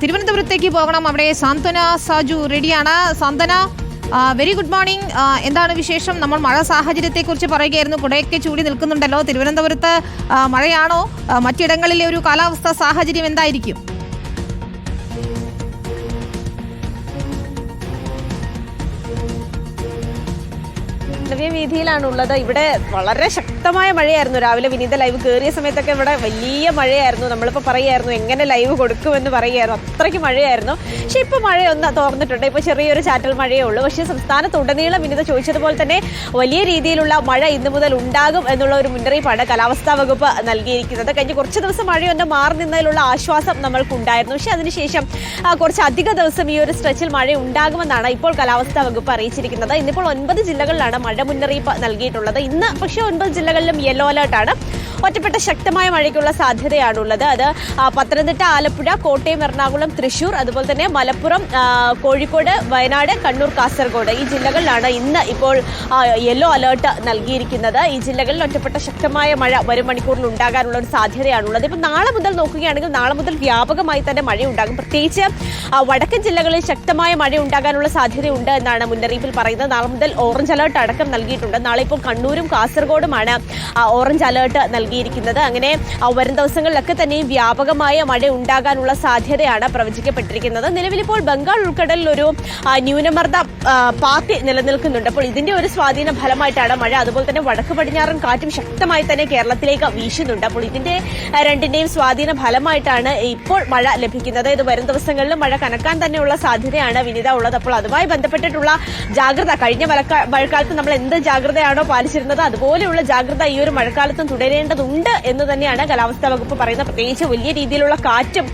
തിരുവനന്തപുരത്തേക്ക് പോകണം. അവിടെ സാന്ത്വന സാജു റെഡിയാണ്. സാന്ത്വന വെരി ഗുഡ് മോർണിംഗ് എന്താണ് വിശേഷം? നമ്മൾ മഴ സാഹചര്യത്തെക്കുറിച്ച് പറയുകയായിരുന്നു. കുടയൊക്കെ ചൂടി നിൽക്കുന്നുണ്ടല്ലോ. തിരുവനന്തപുരത്ത് മഴയാണോ? മറ്റിടങ്ങളിലെ ഒരു കാലാവസ്ഥ സാഹചര്യം എന്തായിരിക്കും? നവ്യ വീതിയിലാണ് ഉള്ളത് ഇവിടെ വളരെ ശക്തമായ മഴയായിരുന്നു. രാവിലെ വിനീത ലൈവ് കയറിയ സമയത്തൊക്കെ ഇവിടെ വലിയ മഴയായിരുന്നു. നമ്മളിപ്പോൾ പറയുമായിരുന്നു എങ്ങനെ ലൈവ് കൊടുക്കുമെന്ന് പറയുമായിരുന്നു അത്രയ്ക്ക് മഴയായിരുന്നു. പക്ഷെ ഇപ്പൊ മഴയൊന്ന് തോർന്നിട്ടുണ്ട്. ഇപ്പൊ ചെറിയൊരു ചാറ്റൽ മഴയേ ഉള്ളൂ. പക്ഷേ സംസ്ഥാനത്തുടനീളം വിനീത ചോദിച്ചതുപോലെ തന്നെ വലിയ രീതിയിലുള്ള മഴ ഇന്ന് മുതൽ ഉണ്ടാകും എന്നുള്ള ഒരു മുന്നറിയിപ്പാണ് കാലാവസ്ഥാ വകുപ്പ് നൽകിയിരിക്കുന്നത്. കഴിഞ്ഞ കുറച്ച് ദിവസം മഴയൊന്ന് മാറി നിന്നതിലുള്ള ആശ്വാസം നമ്മൾക്കുണ്ടായിരുന്നു. പക്ഷെ അതിനുശേഷം കുറച്ചധിക ദിവസം ഈ ഒരു സ്ട്രെച്ചിൽ മഴ ഉണ്ടാകുമെന്നാണ് ഇപ്പോൾ കാലാവസ്ഥാ വകുപ്പ് അറിയിച്ചിരിക്കുന്നത്. ഇന്നിപ്പോൾ ഒൻപത് ജില്ലകളിലാണ് മഴ മുന്നറിയിപ്പ് നൽകിയിട്ടുള്ളത്. ഇന്ന് പക്ഷേ ഒൻപത് ജില്ലകളിലും യെല്ലോ അലേർട്ടാണ്. ഒറ്റപ്പെട്ട ശക്തമായ മഴയ്ക്കുള്ള സാധ്യതയാണുള്ളത്. അത് പത്തനംതിട്ട ആലപ്പുഴ കോട്ടയം എറണാകുളം തൃശൂർ അതുപോലെ തന്നെ മലപ്പുറം കോഴിക്കോട് വയനാട് കണ്ണൂർ കാസർഗോഡ് ഈ ജില്ലകളിലാണ് ഇന്ന് ഇപ്പോൾ യെല്ലോ അലേർട്ട് നൽകിയിരിക്കുന്നത്. ഈ ജില്ലകളിൽ ഒറ്റപ്പെട്ട ശക്തമായ മഴ വരും മണിക്കൂറിൽ ഉണ്ടാകാനുള്ള ഒരു സാധ്യതയാണുള്ളത്. ഇപ്പം നാളെ മുതൽ നോക്കുകയാണെങ്കിൽ നാളെ മുതൽ വ്യാപകമായി തന്നെ മഴ ഉണ്ടാകും. പ്രത്യേകിച്ച് വടക്കൻ ജില്ലകളിൽ ശക്തമായ മഴ ഉണ്ടാകാനുള്ള സാധ്യതയുണ്ട് എന്നാണ് മുന്നറിയിപ്പിൽ പറയുന്നത്. നാളെ മുതൽ ഓറഞ്ച് അലേർട്ട് അടക്കം നൽകിയിട്ടുണ്ട്. നാളെ ഇപ്പോൾ കണ്ണൂരും കാസർഗോഡുമാണ് ഓറഞ്ച് അലേർട്ട് നൽകിയിരിക്കുന്നത്. അങ്ങനെ വരും ദിവസങ്ങളിലൊക്കെ തന്നെയും വ്യാപകമായ മഴ ഉണ്ടാകാനുള്ള സാധ്യതയാണ് പ്രവചിക്കപ്പെട്ടിരിക്കുന്നത്. നിലവിലിപ്പോൾ ബംഗാൾ ഉൾക്കടലിൽ ഒരു ന്യൂനമർദ്ദ പാർട്ടി നിലനിൽക്കുന്നുണ്ട്. അപ്പോൾ ഇതിന്റെ ഒരു സ്വാധീന ഫലമായിട്ടാണ് മഴ. അതുപോലെ തന്നെ വടക്ക് പടിഞ്ഞാറൻ കാറ്റും ശക്തമായി തന്നെ കേരളത്തിലേക്ക് വീശുന്നുണ്ട്. അപ്പോൾ ഇതിന്റെ രണ്ടിന്റെയും സ്വാധീന ഫലമായിട്ടാണ് ഇപ്പോൾ മഴ ലഭിക്കുന്നത്. ഇത് വരും ദിവസങ്ങളിൽ മഴ കനക്കാൻ തന്നെയുള്ള സാധ്യതയാണ് വിനിത ഉള്ളത്. അപ്പോൾ അതുമായി ബന്ധപ്പെട്ടിട്ടുള്ള ജാഗ്രത കഴിഞ്ഞ മഴക്കാലത്ത് നമ്മൾ എന്ത് ജാഗ്രതയാണോ പാലിച്ചിരുന്നത് അതുപോലെയുള്ള ജാഗ്രത ഈ ഒരു മഴക്കാലത്തും തുടരേണ്ടതുണ്ട് എന്ന് തന്നെയാണ് കാലാവസ്ഥാ വകുപ്പ് പറയുന്നത്. പ്രത്യേകിച്ച് വലിയ രീതിയിലുള്ള കാറ്റും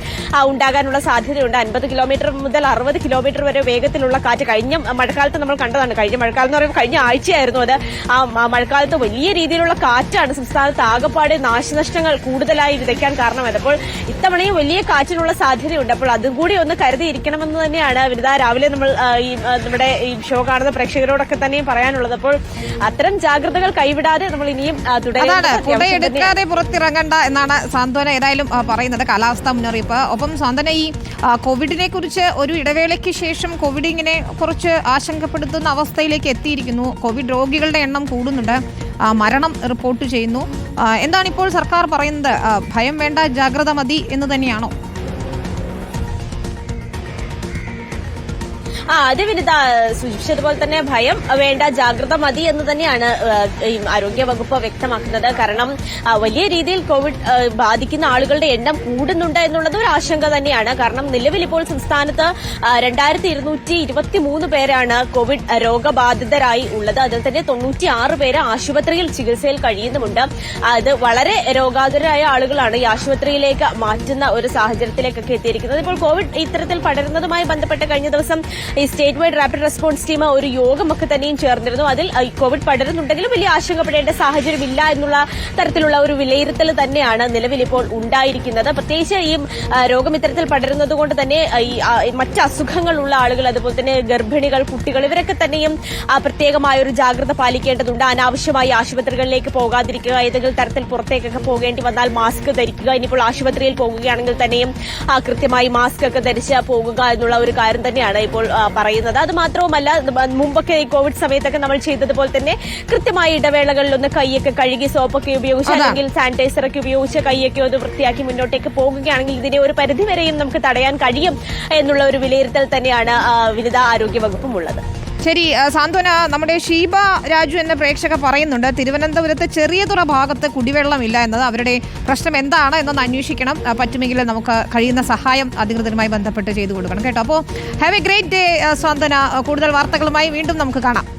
ഉണ്ടാകാനുള്ള സാധ്യതയുണ്ട്. അൻപത് കിലോമീറ്റർ മുതൽ അറുപത് കിലോമീറ്റർ വരെ വേഗത്തിലുള്ള കാറ്റ് കഴിഞ്ഞ മഴക്കാലത്ത് നമ്മൾ കണ്ടതാണ്. കഴിഞ്ഞ മഴക്കാലം എന്ന് പറയുമ്പോൾ കഴിഞ്ഞ ആഴ്ചയായിരുന്നു അത്. ആ മഴക്കാലത്ത് വലിയ രീതിയിലുള്ള കാറ്റാണ് സംസ്ഥാനത്ത് ആകപ്പാടെ നാശനഷ്ടങ്ങൾ കൂടുതലായി വിതയ്ക്കാൻ കാരണമായത് അപ്പോൾ ഇത്തവണയും വലിയ കാറ്റിനുള്ള സാധ്യതയുണ്ട്. അപ്പോൾ അതും കൂടി ഒന്ന് കരുതിയിരിക്കണമെന്ന് തന്നെയാണ് വിനിത രാവിലെ നമ്മൾ ഈ നമ്മുടെ ഈ ഷോ കാണുന്ന പ്രേക്ഷകരോടൊക്കെ തന്നെയും പറയാനുള്ളത്. അപ്പോൾ അത്തരം ജാഗ്രതകൾ കൈവിടാതെ നമ്മൾ ഇനിയും ആ, തന്നെയാണ്. പുറത്തിറങ്ങണ്ട എന്നാണ് സാന്ത്വന ഏതായാലും പറയുന്നത്. കാലാവസ്ഥാ മുന്നറിയിപ്പ്. ഒപ്പം സാന്ത്വന ഈ കോവിഡിനെ കുറിച്ച് ഒരു ഇടവേളയ്ക്ക് ശേഷം കോവിഡ് ഇങ്ങനെ കുറച്ച് ആശങ്കപ്പെടുത്തുന്ന അവസ്ഥയിലേക്ക് എത്തിയിരിക്കുന്നു. കോവിഡ് രോഗികളുടെ എണ്ണം കൂടുന്നുണ്ട്. മരണം റിപ്പോർട്ട് ചെയ്യുന്നു. എന്താണ് ഇപ്പോൾ സർക്കാർ പറയുന്നത്? ഭയം വേണ്ട ജാഗ്രത മതി എന്ന് തന്നെയാണോ? ആ അത് വിനിത സൂചിപ്പിച്ചതുപോലെ തന്നെ ഭയം വേണ്ട ജാഗ്രത മതി എന്ന് തന്നെയാണ് ആരോഗ്യവകുപ്പ് ആരോഗ്യ വകുപ്പ് വ്യക്തമാക്കുന്നത്. കാരണം വലിയ രീതിയിൽ കോവിഡ് ബാധിക്കുന്ന ആളുകളുടെ എണ്ണം കൂടുന്നുണ്ട് എന്നുള്ളത് ഒരു ആശങ്ക തന്നെയാണ്. കാരണം നിലവിൽ ഇപ്പോൾ സംസ്ഥാനത്ത് രണ്ടായിരത്തി ഇരുന്നൂറ്റി പേരാണ് കോവിഡ് രോഗബാധിതരായി ഉള്ളത്. അതിൽ തന്നെ തൊണ്ണൂറ്റി ആറ് പേര് ആശുപത്രിയിൽ ചികിത്സയിൽ കഴിയുന്നുമുണ്ട്. അത് വളരെ രോഗാതുരായ ആളുകളാണ് ഈ ആശുപത്രിയിലേക്ക് മാറ്റുന്ന ഒരു സാഹചര്യത്തിലേക്കൊക്കെ എത്തിയിരിക്കുന്നത്. ഇപ്പോൾ കോവിഡ് ഇത്തരത്തിൽ പടരുന്നതുമായി ബന്ധപ്പെട്ട് കഴിഞ്ഞ ദിവസം ഈ state wide rapid response team ഒരു യോഗമൊക്കെ തന്നെയും ചേർന്നിരുന്നു. അതിൽ കോവിഡ് പടരുന്നുണ്ടെങ്കിലും വലിയ ആശങ്കപ്പെടേണ്ട സാഹചര്യമില്ല എന്നുള്ള തരത്തിലുള്ള ഒരു വിലയിരുത്തൽ തന്നെയാണ് നിലവിൽ ഇപ്പോൾ ഉണ്ടായിരിക്കുന്നത്. പ്രത്യേകിച്ച് ഈ രോഗം ഇത്തരത്തിൽ പടരുന്നത് കൊണ്ട് തന്നെ മറ്റ് അസുഖങ്ങളുള്ള ആളുകൾ അതുപോലെ തന്നെ ഗർഭിണികൾ കുട്ടികൾ ഇവരൊക്കെ തന്നെയും പ്രത്യേകമായ ഒരു ജാഗ്രത പാലിക്കേണ്ടതുണ്ട്. അനാവശ്യമായി ആശുപത്രികളിലേക്ക് പോകാതിരിക്കുക ഏതെങ്കിലും തരത്തിൽ പുറത്തേക്കൊക്കെ പോകേണ്ടി വന്നാൽ മാസ്ക് ധരിക്കുക ഇനിയിപ്പോൾ ആശുപത്രിയിൽ പോകുകയാണെങ്കിൽ തന്നെയും കൃത്യമായി മാസ്ക് ഒക്കെ ധരിച്ച് പോകുക എന്നുള്ള ഒരു കാര്യം തന്നെയാണ് ഇപ്പോൾ പറയുന്നത് അത് മാത്രവുമല്ല മുമ്പൊക്കെ ഈ കോവിഡ് സമയത്തൊക്കെ നമ്മൾ ചെയ്തതുപോലെ തന്നെ കൃത്യമായ ഇടവേളകളിൽ ഒന്ന് കൈയൊക്കെ കഴുകി സോപ്പൊക്കെ ഉപയോഗിച്ച്. അല്ലെങ്കിൽ സാനിറ്റൈസർ ഒക്കെ ഉപയോഗിച്ച് കൈയൊക്കെ ഒന്ന് വൃത്തിയാക്കി മുന്നോട്ടേക്ക് പോകുകയാണെങ്കിൽ ഇതിനെ ഒരു പരിധിവരെയും നമുക്ക് തടയാൻ കഴിയും എന്നുള്ള ഒരു വിലയിരുത്തൽ തന്നെയാണ് വിവിധ വിനിത ആരോഗ്യ വകുപ്പും ഉള്ളത് ശരി സാന്ത്വന നമ്മുടെ ഷീബ രാജു എന്ന പ്രേക്ഷക പറയുന്നുണ്ട് തിരുവനന്തപുരത്ത് ചെറിയ തുറ ഭാഗത്ത് കുടിവെള്ളമില്ല എന്നത് അവരുടെ പ്രശ്നം എന്താണ് എന്നൊന്ന് അന്വേഷിക്കണം. പറ്റുമെങ്കിൽ നമുക്ക് കഴിയുന്ന സഹായം അധികൃതരുമായി ബന്ധപ്പെട്ട് ചെയ്തു കൊടുക്കണം. കേട്ടോ. അപ്പോൾ ഹാവ് എ ഗ്രേറ്റ് ഡേ സാന്ത്വന. കൂടുതൽ വാർത്തകളുമായി വീണ്ടും നമുക്ക് കാണാം.